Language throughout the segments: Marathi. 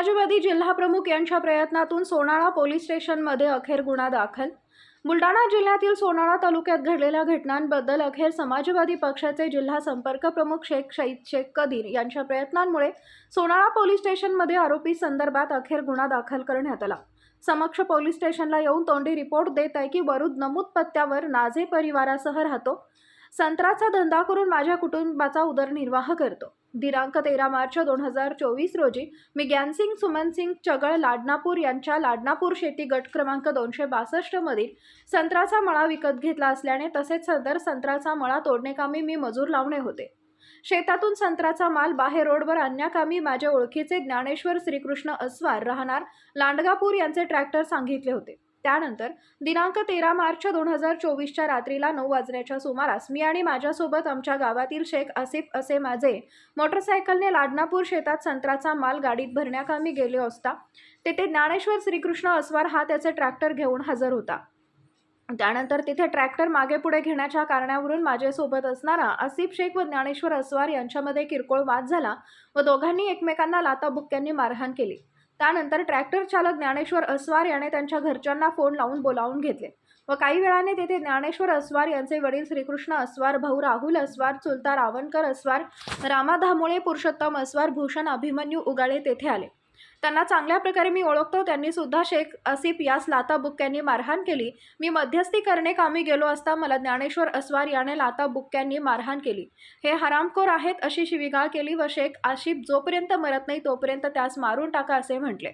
समाजवादी जिल्हाप्रमुख यांच्या प्रयत्नातून सोनाळा पोलीस स्टेशनमध्ये अखेर गुन्हा दाखल. बुलढाणा जिल्ह्यातील सोनाळा तालुक्यात घडलेल्या घटनांबद्दल अखेर समाजवादी पक्षाचे जिल्हा संपर्क प्रमुख शेख शहीद शेख कदीर यांच्या प्रयत्नांमुळे सोनाळा पोलीस स्टेशनमध्ये आरोपी संदर्भात अखेर गुन्हा दाखल करण्यात आला. समक्ष पोलीस स्टेशनला येऊन तोंडी रिपोर्ट देत आहे की वरुद नमूद पत्त्यावर नाझे परिवारासह राहतो. संत्राचा धंदा करून माझ्या कुटुंबाचा उदरनिर्वाह करतो. दिनांक तेरा मार्च दोन हजार चोवीस रोजी मी ग्यानसिंग सुमनसिंग चगळ लाडनापूर यांच्या लाडनापूर शेती गट क्रमांक दोनशे बासष्टमधील संत्र्याचा मळा विकत घेतला असल्याने तसेच सदर संत्र्याचा मळा तोडणेकामी मी मजूर लावणे होते. शेतातून संत्र्याचा माल बाहेर रोडवर आणण्याकामी माझ्या ओळखीचे ज्ञानेश्वर श्रीकृष्ण अस्वार राहणार लांडगापूर यांचे ट्रॅक्टर सांगितले होते. त्यानंतर दिनांक तेरा मार्च दोन हजार चोवीसच्या रात्रीला नऊ वाजण्याच्या सुमारास मी आणि माझ्यासोबत आमच्या गावातील शेख आसिफ असे माझे मोटरसायकलने लाडनापूर शेतात संत्र्याचा माल गाडीत भरण्याकामी गेले असता तेथे ज्ञानेश्वर श्रीकृष्ण अस्वार हा त्याचे ट्रॅक्टर घेऊन हजर होता. त्यानंतर तिथे ट्रॅक्टर मागे पुढे घेण्याच्या कारणावरून माझ्यासोबत असणारा आसिफ शेख व ज्ञानेश्वर अस्वार यांच्यामध्ये किरकोळ वाद झाला व दोघांनी एकमेकांना लाताबुक्क्यांनी मारहाण केली. त्यानंतर ट्रॅक्टर चालक ज्ञानेश्वर अस्वार याने त्यांच्या घरच्यांना फोन लावून बोलावून घेतले. व काही वेळाने तेथे ज्ञानेश्वर अस्वार यांचे वडील श्रीकृष्ण अस्वार भाऊ राहुल अस्वार चुलता रावणकर अस्वार रामाधामुळे पुरुषोत्तम अस्वार भूषण अभिमन्यू उगाळे तेथे आले. त्यांना चांगल्या प्रकारे मी ओळखतो त्यांनी सुद्धा शेख आसिफ यास लाता बुक्क्यांनी मारहाण केली. मी मध्यस्थी करणे कामी गेलो असता मला ज्ञानेश्वर अस्वार याने लाता बुक्क्यांनी मारहाण केली. हे हरामखोर आहेत अशी शिवीगाळ केली व शेख आसिफ जोपर्यंत मरत नाही तोपर्यंत त्यास मारून टाका असे म्हटले.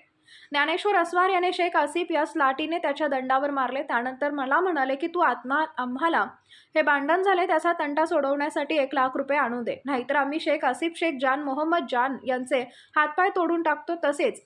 ज्ञानेश्वर अस्वार याने शेख आसिफ यास लाटीने त्याच्या दंडावर मारले. त्यानंतर मला म्हणाले की तू आत्मा आम्हाला हे भांडण झाले त्याचा तंटा सोडवण्यासाठी एक लाख रुपये आणू दे. नाहीतर आम्ही शेख आसिफ शेख जान मोहम्मद जान यांचे हातपाय तोडून टाकतो तसेच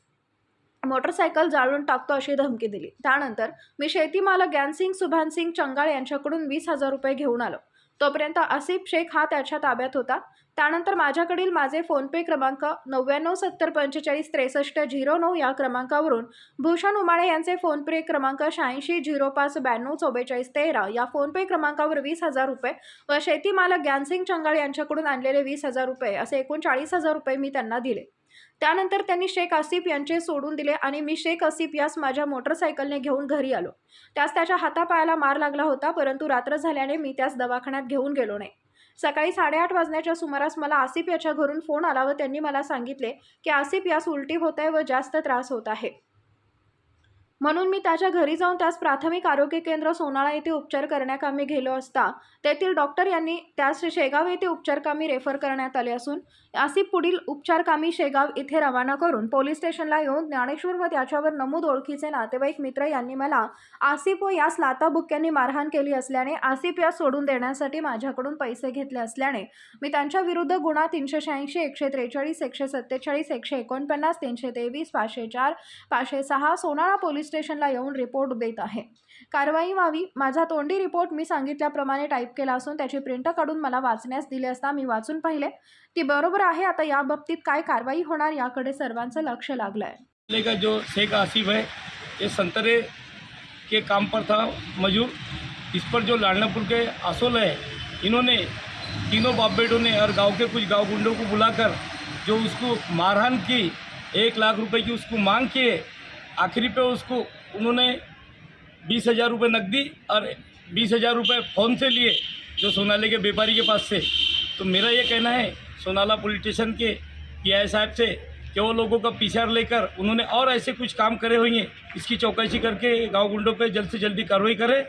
मोटरसायकल जाळून टाकतो अशी धमकी दिली. त्यानंतर मी शेतीमालक ग्यानसिंग ज्ञानसिंग सुभानसिंग चंगाळ यांच्याकडून वीस हजार रुपये घेऊन आलो. तोपर्यंत आसिफ शेख हा त्याच्या ताब्यात होता. त्यानंतर माझ्याकडील माझे फोनपे क्रमांक नव्याण्णव सत्तर पंचेचाळीस त्रेसष्ट झिरो नऊ या क्रमांकावरून भूषण उमाळे यांचे फोनपे क्रमांक शहाऐंशी झिरो पाच ब्याण्णव चव्वेचाळीस तेरा या फोनपे क्रमांकावर वीस हजार रुपये व शेतीमालक ज्ञानसिंग चंगाळ यांच्याकडून आणलेले वीस हजार रुपये असे एकूण चाळीस हजार रुपये मी त्यांना दिले. त्यानंतर त्यांनी शेख आसिफ यांचे सोडून दिले आणि मी शेख आसिफ यास माझ्या मोटरसायकलने घेऊन घरी आलो. त्यास त्याच्या हातापायाला मार लागला होता परंतु रात्र झाल्याने मी त्यास दवाखान्यात घेऊन गेलो नाही. सकाळी साडेआठ वाजण्याच्या सुमारास मला आसिफ याच्या घरून फोन आला व त्यांनी मला सांगितले की आसिफ यास उलटी होत आहे व जास्त त्रास होत आहे. म्हणून मी त्याच्या घरी जाऊन त्यास प्राथमिक आरोग्य केंद्र सोनाळा येथे उपचार करण्याकामी गेलो असता तेथील डॉक्टर यांनी त्यास शेगाव येथे उपचारकामी रेफर करण्यात आले असून आसिफ पुढील उपचारकामी शेगाव इथे रवाना करून पोलीस स्टेशनला येऊन ज्ञानेश्वर व त्याच्यावर नमूद ओळखीचे नातेवाईक मित्र यांनी मला आसिफ व यास लाताबुक्क्यांनी मारहाण केली असल्याने आसिफ यास सोडून देण्यासाठी माझ्याकडून पैसे घेतले असल्याने मी त्यांच्या विरुद्ध गुन्हा तीनशे शहाऐंशी एकशे त्रेचाळीस एकशे सत्तेचाळीस एकशे एकोणपन्नास तीनशे तेवीस पाचशे चार पाचशे सहा सोनाळा पोलीस स्टेशनला येऊन रिपोर्ट देत आहे. कारवाई व्हावी माझा तोंडी रिपोर्ट मी सांगितल्याप्रमाणे टाईप केला असून त्याची प्रिंट काढून मला वाचण्यास दिले असता मी वाचून पाहिले. ती बरोबर आहे आता या बाबतीत काय कारवाई होणार याकडे सर्वांचं लक्ष लागलं आहे का जो शेख आसिफ है ये संतरे के काम पर था मजूर। इस पर जो लाडनापुर के आसोल है इन्होंने तीनों बाप बेटों ने और गांव के कुछ गांव गुंडों को बुलाकर जो उसको मारहाण की एक लाख रुपए की उसको मांग किए आखिरी पे उसको उन्होंने बीस हज़ार रुपये नकदी और बीस हज़ार रुपये फ़ोन से लिए जो सोनाले के व्यापारी के पास से। तो मेरा ये कहना है, सोनाला पुलिस स्टेशन के पी साहब से कि वो लोगों का पीछा लेकर उन्होंने और ऐसे कुछ काम करे हुए हैं, इसकी चौकसी करके गाँव गुंडों पे जल्द से जल्दी कार्रवाई करे।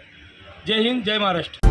जय हिंद, जय महाराष्ट्र।